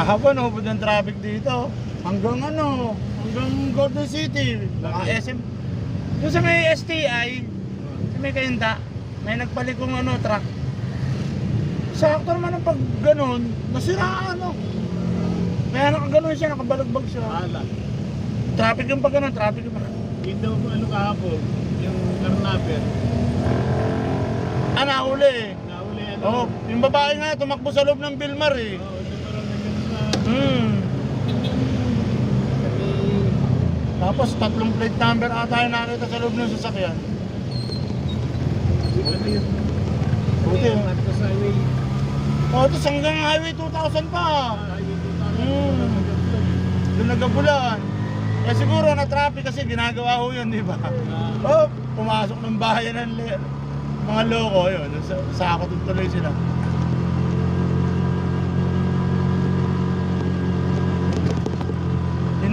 Kahapon, ubod ng traffic dito. Hanggang ano, hanggang Golden City. Mga SM. Yung sa may STI, sa may kainta, may nagpalikong ano, truck. Sakto naman ang pag ganun, nasiraan ano. Kaya nakaganon siya, nakabalagbag siya. Wala. Traffic yung pag ganun, traffic yung pag daw kung ano kahapon, yung karnaper. Ah, nahuli eh. Nahuli ano. Oo, yung babae nga, tumakbo sa loob ng Bilmar eh. Oo, ito parang nagano sa... Hmm. Tapos tatlong plate number ata yung nakita sa loob ng sasakyan. Ano yun? Buti, Yung oh. Tapos hanggang Highway 2000 pa. Ah, Highway 2000. Hmm. Doon nagabulan. Eh siguro na traffic kasi ginagawa ho yun, di ba? Ah, Oh, pumasok ng bayan ng mga loko yun. Sa, sa ako tuloy sila.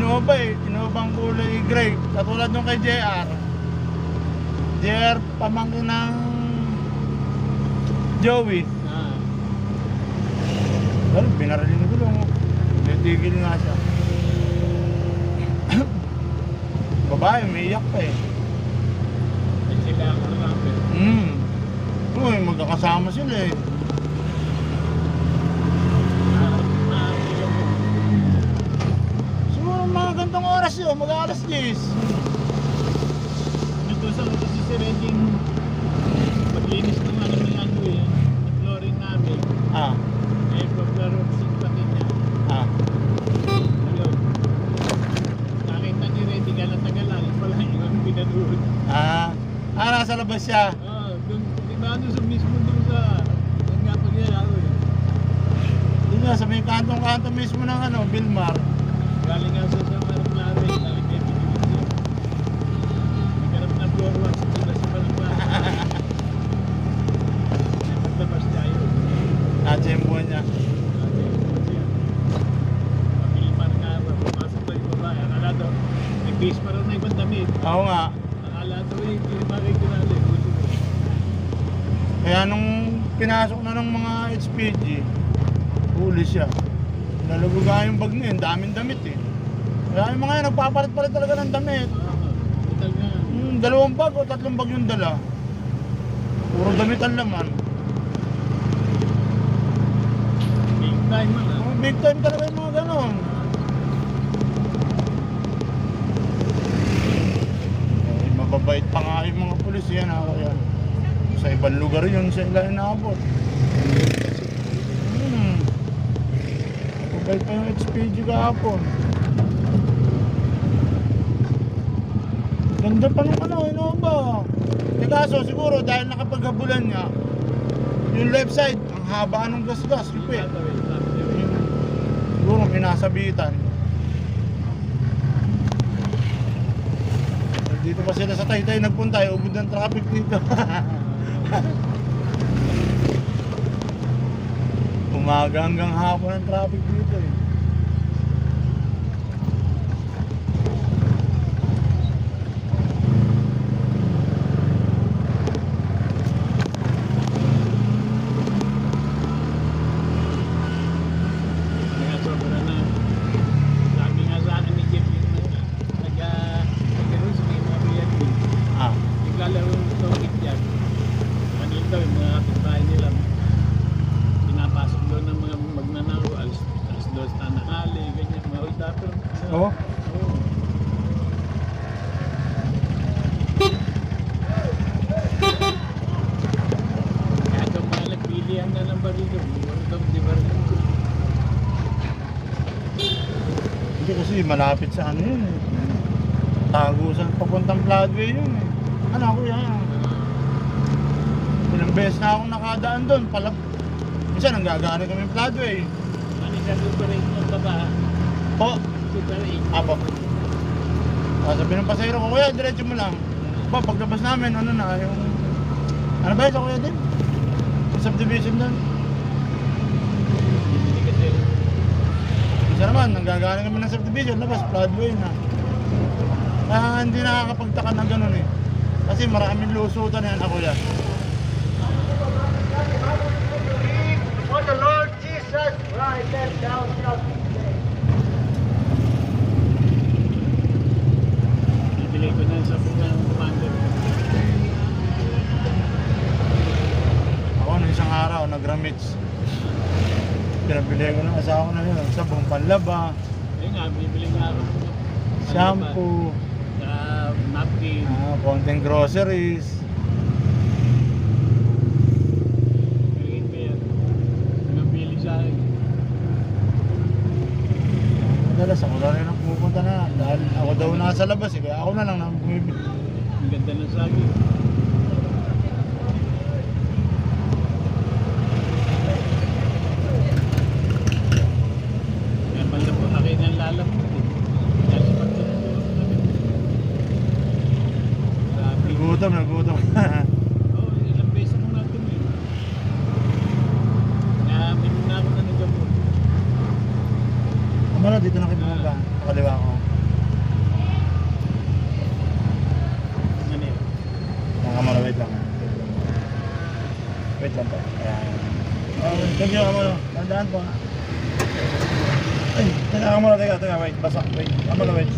Innova eh, Innova ang kulay gray. Katulad nung kay JR. JR pamangkin ng Joey. ah. Well, binaraling ko lang. Natigil nga siya. Babae, may iyak pa eh. Sila ang karnaper. Hmm. Uy, magkakasama sila eh. Ah, ah, yung- Siguro mga gantong oras yun, mag alas 10. Nutusan ko kasi si Redding maglinis ng ano ng ano eh, ng flooring namin. Ah, Eh, paglaro si pati niya. ah. Ayun. Nakita ni Reddy na pala yung pinadood. Ah, ah, nasa labas siya. Ah, dun, di ba ano sa mismo dun sa, yung nga pagyayaro eh. Doon nga, sa may kantong-kanto mismo ng ano, Bilmar. Galing nga sa kay na Marplare. Paglabas niya. Mapilmar nga, pumasok pa yung babae. Akala daw, nag-base pa raw na ibang damit. Oo nga. Akala daw yung kinali. Kaya nung pinasok na ng mga HPG, huli siya. Nalaguga yung bag niya, daming damit eh. Kaya yung mga yan, nagpapalit-palit talaga ng damit. Ah. Hmm, dalawang bag o tatlong bag yung dala. Puro damit ang laman. Big time man ah. Oh, big time talaga yung mga ganon. Eh, mababait pa nga yung mga pulis yan ako yan. Sa ibang lugar yun, sa ilan inaabot. Hmm. Mababait pa yung HPG kahapon. Ganda pa nung ano, Innova. Eh kaso siguro dahil nakapaghabulan niya, yung left side, ang haba ng gas-gas, tatawid. Siguro may. Dito pa sila sa Taytay nagpunta, eh, ubod ng traffic dito. Umaga hanggang hapon ang traffic dito eh. Kaya sobra na. Sabi nga sa akin ni Jeff yung nag- nag- ah, nagkaroon sa may mga PNP. Ah, Naglalaro ng tokit dyan. Kanil daw yung mga kapitbahay nila. Pinapasok doon ng mga magnanaro. Alas, alas dos na nakali, ganyan. Mga old dapper. oo. Oo. Kaya daw mga nagpilihan na ng baril doon. Mura daw di baril. Hindi kasi malapit sa ano yun eh. Tagusan papuntang Floodway yun eh. Ano ako yan? Ilang beses na akong nakadaan doon. Palab... Minsan nanggagana kami ng Floodway. Ano sa Super 8 ng baba? Po, Super 8. Apo. Ah, sabi ng pasahero ko, kuya, diretso mo lang. Ba, paglabas namin, ano na, yung... Ano ba yun sa kuya din? Subdivision doon. Hindi kasi Isa naman, nanggagaling kami ng subdivision, labas, floodway na. Kaya hindi nakakapagtaka ng ganun eh. Kasi maraming lusutan yan ako yan. For the Lord Jesus Christ, let down your araw, nagramits. Pinabili ko ng asawa ko na yun, sabong panlaba, Ayun nga, bibili nga ako. shampoo, Sa napkin. ah, konting groceries. Ayun pa yan. Nabili sa akin. Madalas ako na rin ang pupunta na dahil ako daw nasa labas eh, kaya ako na lang nang bumibili. Ang ganda ng saging. Kaya pala po akin ang lalam mo. Kaya sa pagtutulog namin. Sabi ko, Nagutom, nagutom. oh, ilang beses mo nga tumingin. Naamin na ako na nagabot. Kumala dito na kayo bumaba, kaliwa ko. Ano yun? Nakamala, wait lang. Wait lang po. Ayan. Oh, thank you, Kamala. Tandaan po. Ay, teka, Kamala, teka, teka, wait. Basa, wait. Kamala, wait.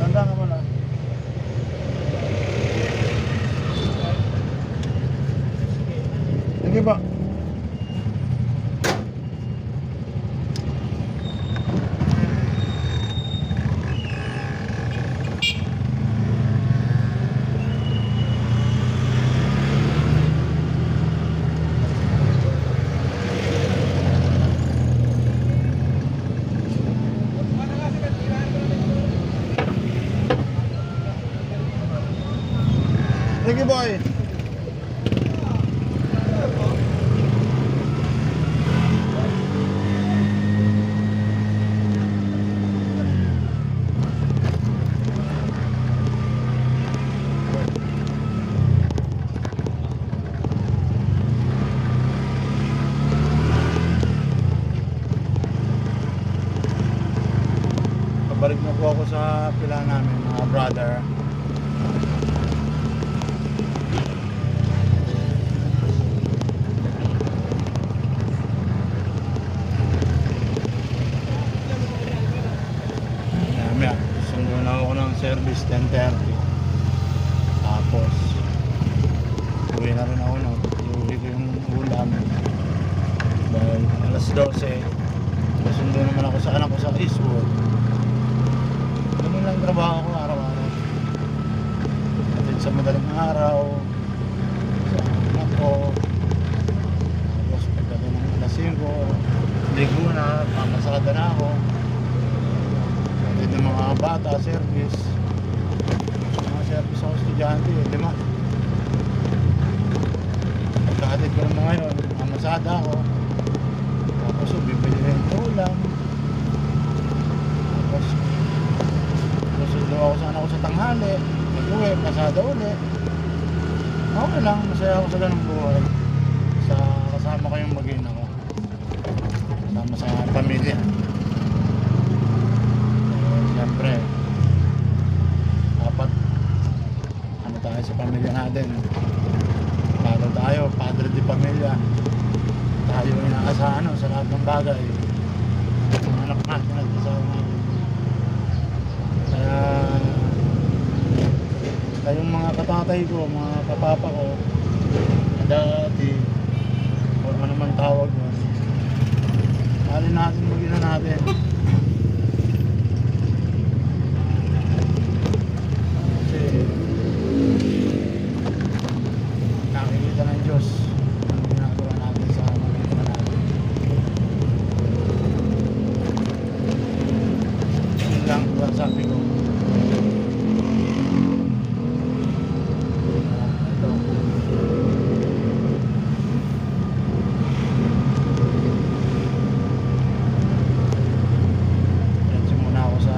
Tandaan, Kamala. Thank you po. You, boy. Pabalik na po ako sa pila namin, mga brother. 10.30. Tapos, uwi na rin ako no. Iuwi ko yung ulam. Dahil alas 12, sundo naman ako sa anak ko sa Eastwood. Ganun lang trabaho ko araw-araw. Atid sa madaling araw, sa anak ko. Tapos pagdating ng alas 5, ligo na, pamasada na ako. Atid ng mga bata, service. Mga service ako estudyante, lima. Pagkahatid ko ng mga yun, pamasada ako. Tapos oh, bibili yung ulam. Tapos susundo ako sa anak ko sa tanghali. Nag-uwi, pasada uli. Okay lang, masaya ako sa ganung buhay. Sa kasama ko yung mag-ina ko. Kasama sa pamilya. Eh, Siyempre, dapat ano tayo sa pamilya natin. Lalo tayo, padre di pamilya. Tayo yung inaasahan no, sa lahat ng bagay. Ang anak natin at kasama natin. Kaya kayong mga katatay ko, mga kapapa ko, na dati, kung ano man tawag nun, mahalin natin mag natin. Kasi nakikita ng Diyos ang ginagawa natin sa mga natin. Yun lang ang sabi ko. Ah, ito. Diretso muna ako sa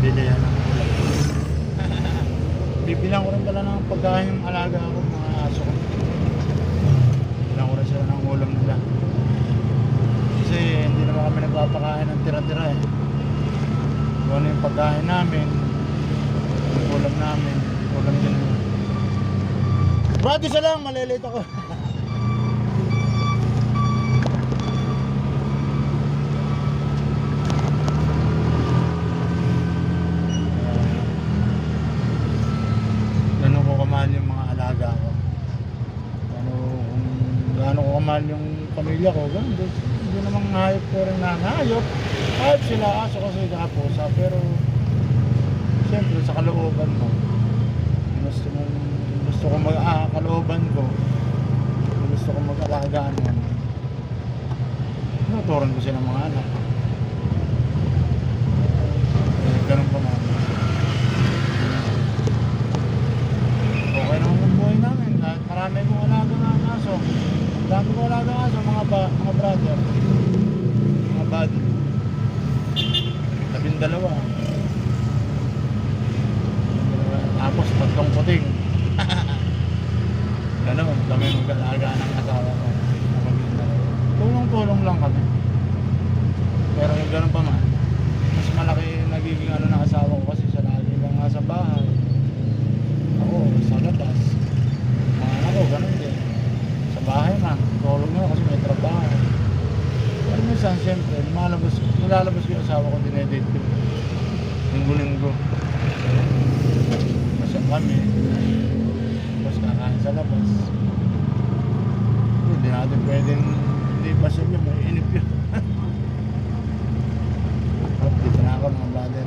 bilihan ng ulam. Bibilang ko rin pala ng pagkain yung alaga ko, mga aso ko. Bibilang ko rin sila ng ulam nila. Kasi hindi naman kami nagpapakain ng tira-tira eh. Kung ano yung pagkain namin, yung ulam namin, ulam din. Brad, isa lang, malilate ako. Ganun ko kamahal yung mga alaga alaga ko. Ano, kung gaano ko kamahal yung pamilya ko, ganun din. Hindi namang hayop ko rin na hayop. Sila, aso kasi kapusa. Pero, siyempre, sa kalooban mo, gusto mo, gusto ko mag, ah, kalooban ko, gusto ko mag-alaga nun. Tinuturan ko sila mga anak. Eh, ganun pa man. Okay naman ang buhay namin. Kahit marami kong alaga ng aso. Ang dami kong alaga ng aso, mga, ba, mga brother. Mga buddy. Labing dalawa. Tapos tatlong puting. Ganun, kami mag-alaga ng asawa ko. Tulong-tulong lang kami. Pero yung ganun pa man, mas malaki nagiging ano ng asawa ko kasi siya lagi lang nasa bahay. Ako, sa labas. Mga anak ko, ganun din. Sa bahay man, tulong na kasi may trabaho. Pero minsan, siyempre, lumalabas, nilalabas ko yung asawa ko, dinedate ko. Linggo-linggo. Kami, tapos kakain sa labas. Hindi natin pwedeng, hindi pa yun, may inip yun. Dito na ako mga brother.